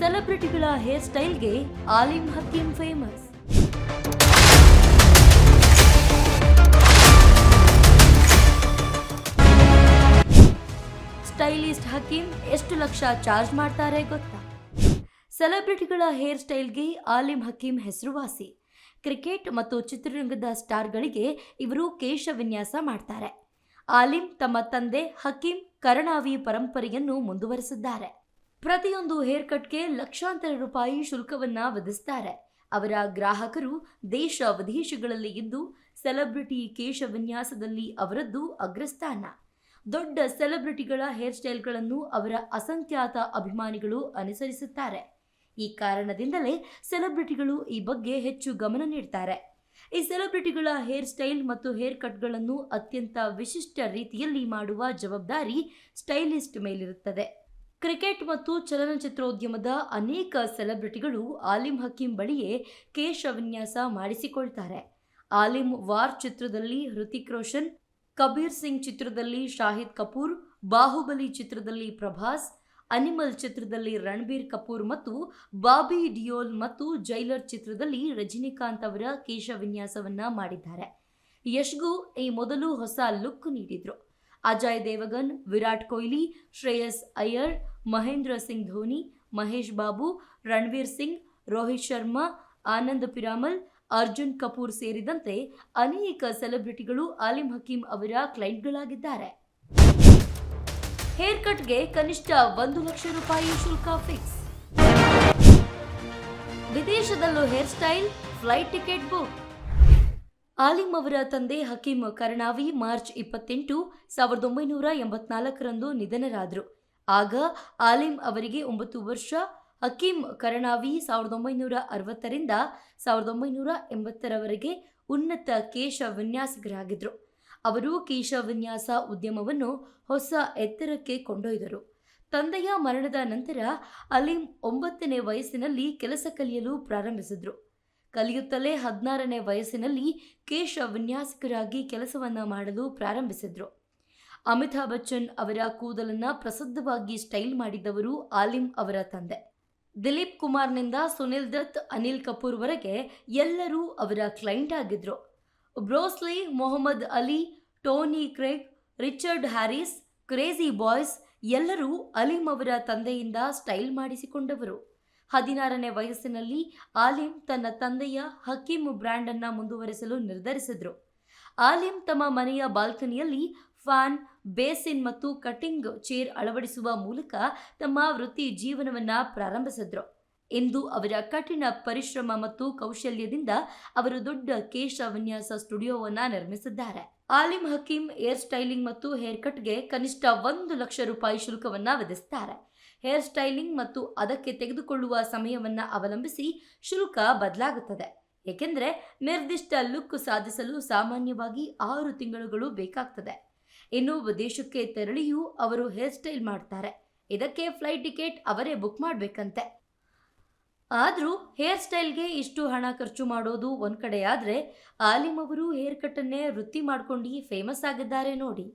ಸೆಲೆಬ್ರಿಟಿಗಳ hair ಸ್ಟೈಲ್ಗೆ Alim Hakim famous. Stylist Hakim ಎಷ್ಟು lakh charge ಮಾಡ್ತಾರೆ ಗೊತ್ತಾ? ಸೆಲೆಬ್ರಿಟಿಗಳ ಹೇರ್ ಸ್ಟೈಲ್ಗೆ ಆಲಿಮ್ ಹಕೀಂ ಹೆಸರುವಾಸಿ. ಕ್ರಿಕೆಟ್ ಮತ್ತು ಚಿತ್ರರಂಗದ ಸ್ಟಾರ್ಗಳಿಗೆ ಇವರು ಕೇಶ ವಿನ್ಯಾಸ ಮಾಡ್ತಾರೆ. ಆಲಿಮ್ ತಮ್ಮ ತಂದೆ ಹಕೀಂ ಕರಣಾವಿ ಪರಂಪರೆಯನ್ನು ಮುಂದುವರೆಸಿದ್ದಾರೆ. ಪ್ರತಿಯೊಂದು ಹೇರ್ ಕಟ್ಗೆ ಲಕ್ಷಾಂತರ ರೂಪಾಯಿ ಶುಲ್ಕವನ್ನ ವಿಧಿಸ್ತಾರೆ. ಅವರ ಗ್ರಾಹಕರು ದೇಶ ವಿದೇಶಗಳಲ್ಲಿ ಇದ್ದು ಸೆಲೆಬ್ರಿಟಿ ಕೇಶ ವಿನ್ಯಾಸದಲ್ಲಿ ಅವರದ್ದು ಅಗ್ರಸ್ಥಾನ. ದೊಡ್ಡ ಸೆಲೆಬ್ರಿಟಿಗಳ ಹೇರ್ ಸ್ಟೈಲ್ಗಳನ್ನು ಅವರ ಅಸಂಖ್ಯಾತ ಅಭಿಮಾನಿಗಳು ಅನುಸರಿಸುತ್ತಾರೆ. ಈ ಕಾರಣದಿಂದಲೇ ಸೆಲೆಬ್ರಿಟಿಗಳು ಈ ಬಗ್ಗೆ ಹೆಚ್ಚು ಗಮನ ನೀಡ್ತಾರೆ. ಈ ಸೆಲೆಬ್ರಿಟಿಗಳ ಹೇರ್ ಸ್ಟೈಲ್ ಮತ್ತು ಹೇರ್ ಕಟ್ಗಳನ್ನು ಅತ್ಯಂತ ವಿಶಿಷ್ಟ ರೀತಿಯಲ್ಲಿ ಮಾಡುವ ಜವಾಬ್ದಾರಿ ಸ್ಟೈಲಿಸ್ಟ್ ಮೇಲಿರುತ್ತದೆ. ಕ್ರಿಕೆಟ್ ಮತ್ತು ಚಲನಚಿತ್ರೋದ್ಯಮದ ಅನೇಕ ಸೆಲೆಬ್ರಿಟಿಗಳು ಆಲಿಮ್ ಹಕೀಂ ಬಳಿಯೇ ಕೇಶ ವಿನ್ಯಾಸ ಮಾಡಿಸಿಕೊಳ್ತಾರೆ. ಆಲಿಮ್ ವಾರ್ ಚಿತ್ರದಲ್ಲಿ ಹೃತಿಕ್ ರೋಷನ್, ಕಬೀರ್ ಸಿಂಗ್ ಚಿತ್ರದಲ್ಲಿ ಶಾಹಿದ್ ಕಪೂರ್, ಬಾಹುಬಲಿ ಚಿತ್ರದಲ್ಲಿ ಪ್ರಭಾಸ್, ಅನಿಮಲ್ ಚಿತ್ರದಲ್ಲಿ ರಣಬೀರ್ ಕಪೂರ್ ಮತ್ತು ಬಾಬಿ ಡಿಯೋಲ್ ಮತ್ತು ಜೈಲರ್ ಚಿತ್ರದಲ್ಲಿ ರಜನಿಕಾಂತ್ ಅವರ ಕೇಶ ವಿನ್ಯಾಸವನ್ನ ಮಾಡಿದ್ದಾರೆ. ಯಶ್ಗೂ ಈ ಮೊದಲು ಹೊಸ ಲುಕ್ ನೀಡಿದ್ರು. ಅಜಯ್ ದೇವಗನ್, ವಿರಾಟ್ ಕೊಹ್ಲಿ, ಶ್ರೇಯಸ್ ಅಯ್ಯರ್, ಮಹೇಂದ್ರ ಸಿಂಗ್ ಧೋನಿ, ಮಹೇಶ್ ಬಾಬು, ರಣವೀರ್ ಸಿಂಗ್, ರೋಹಿತ್ ಶರ್ಮಾ, ಆನಂದ್ ಪಿರಾಮಲ್, ಅರ್ಜುನ್ ಕಪೂರ್ ಸೇರಿದಂತೆ ಅನೇಕ ಸೆಲೆಬ್ರಿಟಿಗಳು ಆಲಿಮ್ ಹಕೀಂ ಅವರ ಕ್ಲೈಂಟ್ಗಳಾಗಿದ್ದಾರೆ. ಹೇರ್ ಕಟ್ಗೆ ಕನಿಷ್ಠ ಒಂದು ಲಕ್ಷ ರೂಪಾಯಿ ಶುಲ್ಕ fix. ವಿದೇಶದಲ್ಲೂ hair style, flight ticket book. Alim ಅವರ ತಂದೆ ಹಕೀಂ ಕರ್ಣಾವಿ ಮಾರ್ಚ್ ಇಪ್ಪತ್ತೆಂಟು ಸಾವಿರದ ಒಂಬೈನೂರ ಎಂಬತ್ನಾಲ್ಕರಂದು ನಿಧನರಾದರು. ಆಗ ಆಲಿಮ್ ಅವರಿಗೆ ಒಂಬತ್ತು ವರ್ಷ, ಹಕೀಂ ಕರ್ಣಾವಿ ಸಾವಿರದ ಒಂಬೈನೂರ ಅರವತ್ತರಿಂದ ಸಾವಿರದ ಒಂಬೈನೂರ ಎಂಬತ್ತರವರೆಗೆ ಉನ್ನತ ಕೇಶ ವಿನ್ಯಾಸಕರಾಗಿದ್ದರು. ಅವರು ಕೇಶ ವಿನ್ಯಾಸ ಉದ್ಯಮವನ್ನು ಹೊಸ ಎತ್ತರಕ್ಕೆ ಕೊಂಡೊಯ್ದರು. ತಂದೆಯ ಮರಣದ ನಂತರ ಅಲಿಂ ಒಂಬತ್ತನೇ ವಯಸ್ಸಿನಲ್ಲಿ ಕೆಲಸ ಕಲಿಯಲು ಪ್ರಾರಂಭಿಸಿದ್ರು. ಕಲಿಯುತ್ತಲೇ ಹದಿನಾರನೇ ವಯಸ್ಸಿನಲ್ಲಿ ಕೇಶ ವಿನ್ಯಾಸಕರಾಗಿ ಕೆಲಸವನ್ನು ಮಾಡಲು ಪ್ರಾರಂಭಿಸಿದರು. ಅಮಿತಾಬ್ ಬಚ್ಚನ್ ಅವರ ಕೂದಲನ್ನ ಪ್ರಸಿದ್ಧವಾಗಿ ಸ್ಟೈಲ್ ಮಾಡಿದವರು ಆಲಿಂ ಅವರ ತಂದೆ. ದಿಲೀಪ್ ಕುಮಾರ್ನಿಂದ ಸುನಿಲ್ ದತ್, ಅನಿಲ್ ಕಪೂರ್ವರೆಗೆ ಎಲ್ಲರೂ ಅವರ ಕ್ಲೈಂಟ್ ಆಗಿದ್ರು. Bruce Lee Muhammad Ali, Tony Craig, Richard Harris, crazy boys ಎಲ್ಲರೂ ಅಲಿಂ ಅವರ ತಂದೆಯಿಂದ ಸ್ಟೈಲ್ ಮಾಡಿಸಿಕೊಂಡವರು. ಹದಿನಾರನೇ ವಯಸ್ಸಿನಲ್ಲಿ ಆಲಿಂ ತನ್ನ ತಂದೆಯ ಹಕೀಮ್ ಬ್ರ್ಯಾಂಡ್ ಅನ್ನ ಮುಂದುವರೆಸಲು ನಿರ್ಧರಿಸಿದ್ರು. ಆಲಿಂ ತಮ್ಮ ಮನೆಯ ಬಾಲ್ಕನಿಯಲ್ಲಿ ಫ್ಯಾನ್, ಬೇಸಿನ್ ಮತ್ತು ಕಟಿಂಗ್ ಚೇರ್ ಅಳವಡಿಸುವ ಮೂಲಕ ತಮ್ಮ ವೃತ್ತಿ ಜೀವನವನ್ನ ಪ್ರಾರಂಭಿಸಿದ್ರು. ಇಂದು ಅವರ ಕಠಿಣ ಪರಿಶ್ರಮ ಮತ್ತು ಕೌಶಲ್ಯದಿಂದ ಅವರು ದೊಡ್ಡ ಕೇಶ ವಿನ್ಯಾಸ ಸ್ಟುಡಿಯೋವನ್ನ ನಿರ್ಮಿಸಿದ್ದಾರೆ. ಆಲಿಮ್ ಹಕೀಂ ಏರ್ ಸ್ಟೈಲಿಂಗ್ ಮತ್ತು ಹೇರ್ ಕಟ್ಗೆ ಕನಿಷ್ಠ ಒಂದು ಲಕ್ಷ ರೂಪಾಯಿ ಶುಲ್ಕವನ್ನ ವಿಧಿಸುತ್ತಾರೆ ಹೇರ್ ಸ್ಟೈಲಿಂಗ್ ಮತ್ತು ಅದಕ್ಕೆ ತೆಗೆದುಕೊಳ್ಳುವ ಸಮಯವನ್ನು ಅವಲಂಬಿಸಿ ಶುಲ್ಕ ಬದಲಾಗುತ್ತದೆ. ಏಕೆಂದರೆ ನಿರ್ದಿಷ್ಟ ಲುಕ್ ಸಾಧಿಸಲು ಸಾಮಾನ್ಯವಾಗಿ ಆರು ತಿಂಗಳುಗಳು ಬೇಕಾಗ್ತದೆ. ಇನ್ನು ದೇಶಕ್ಕೆ ತೆರಳಿಯೂ ಅವರು ಹೇರ್ ಸ್ಟೈಲ್ ಮಾಡ್ತಾರೆ. ಇದಕ್ಕೆ ಫ್ಲೈಟ್ ಟಿಕೆಟ್ ಅವರೇ ಬುಕ್ ಮಾಡಬೇಕಂತೆ. ಆದರೂ ಹೇರ್ ಸ್ಟೈಲ್ಗೆ ಇಷ್ಟು ಹಣ ಖರ್ಚು ಮಾಡೋದು ಒಂದು ಕಡೆ ಆದರೆ ಆಲಿಮ್ ಅವರು ಹೇರ್ ಕಟ್ಟನ್ನೇ ವೃತ್ತಿ ಮಾಡ್ಕೊಂಡು ಫೇಮಸ್ ಆಗಿದ್ದಾರೆ ನೋಡಿ.